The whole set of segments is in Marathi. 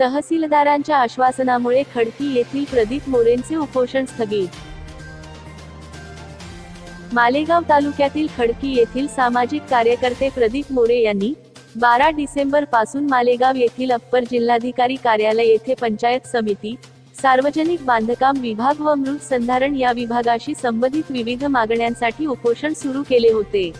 तहसीलदारांच्या आश्वासनामुळे खडकी येथील प्रदीप मोरेंचे उपोषण स्थगित. मालेगाव तालुक्यातील खडकी येथील सामाजिक कार्यकर्ते प्रदीप मोरे यांनी बारा डिसेंबरपासून मालेगाव येथील अप्पर जिल्हाधिकारी कार्यालय येथे पंचायत समिती सार्वजनिक बांधकाम विभाग व मृत संधारण या विभागाशी संबंधित विविध मागण्यांसाठी उपोषण सुरू केले होते.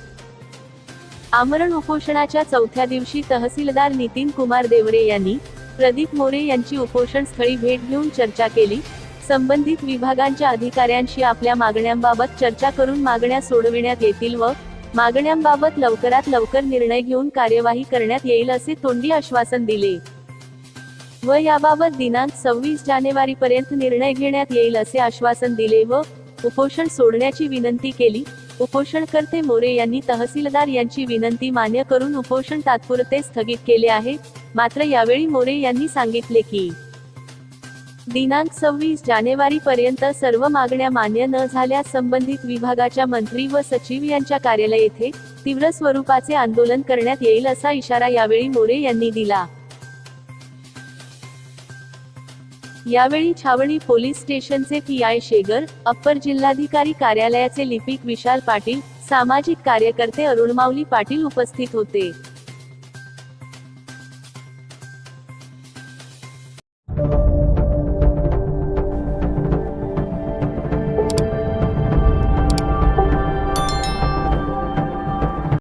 आमरण उपोषणाच्या चौथ्या दिवशी तहसीलदार नितीन कुमार देवरे यांनी प्रदीप मोरे यांची उपोषण स्थळी भेट घेऊन चर्चा केली. संबंधित विभागांच्या अधिकाऱ्यांशी आपल्या मागण्यांबाबत चर्चा करून मागण्या सोडविण्यात येतील व मागण्यांबाबत लवकरात लवकर निर्णय घेऊन कार्यवाही करण्यात येईल असे तोंडी आश्वासन दिले. व याबाबत दिनांक सव्वीस जानेवारी पर्यंत निर्णय घेण्यात येईल असे आश्वासन दिले व उपोषण सोडण्याची विनंती केली. उपोषणकर्ते मोरे यांनी तहसीलदार यांची विनंती मान्य करून उपोषण तात्पुरते स्थगित केले आहे. मात्र यावेळी मोरे यांनी सांगितले की दिनांक सव्वीस जानेवारी पर्यंत सर्व मागण्या मान्य न झाल्यास संबंधित विभागाच्या मंत्री व सचिव यांच्या कार्यालय येथे तीव्र स्वरूपाचे आंदोलन करण्यात येईल असा इशारा यावेळी मोरे यांनी दिला. यावेळी छावणी पोलीस स्टेशनचे पी आय शेगर अप्पर जिल्हाधिकारी कार्यालयाचे लिपिक विशाल पाटील सामाजिक कार्यकर्ते अरुण माऊली पाटील उपस्थित होते.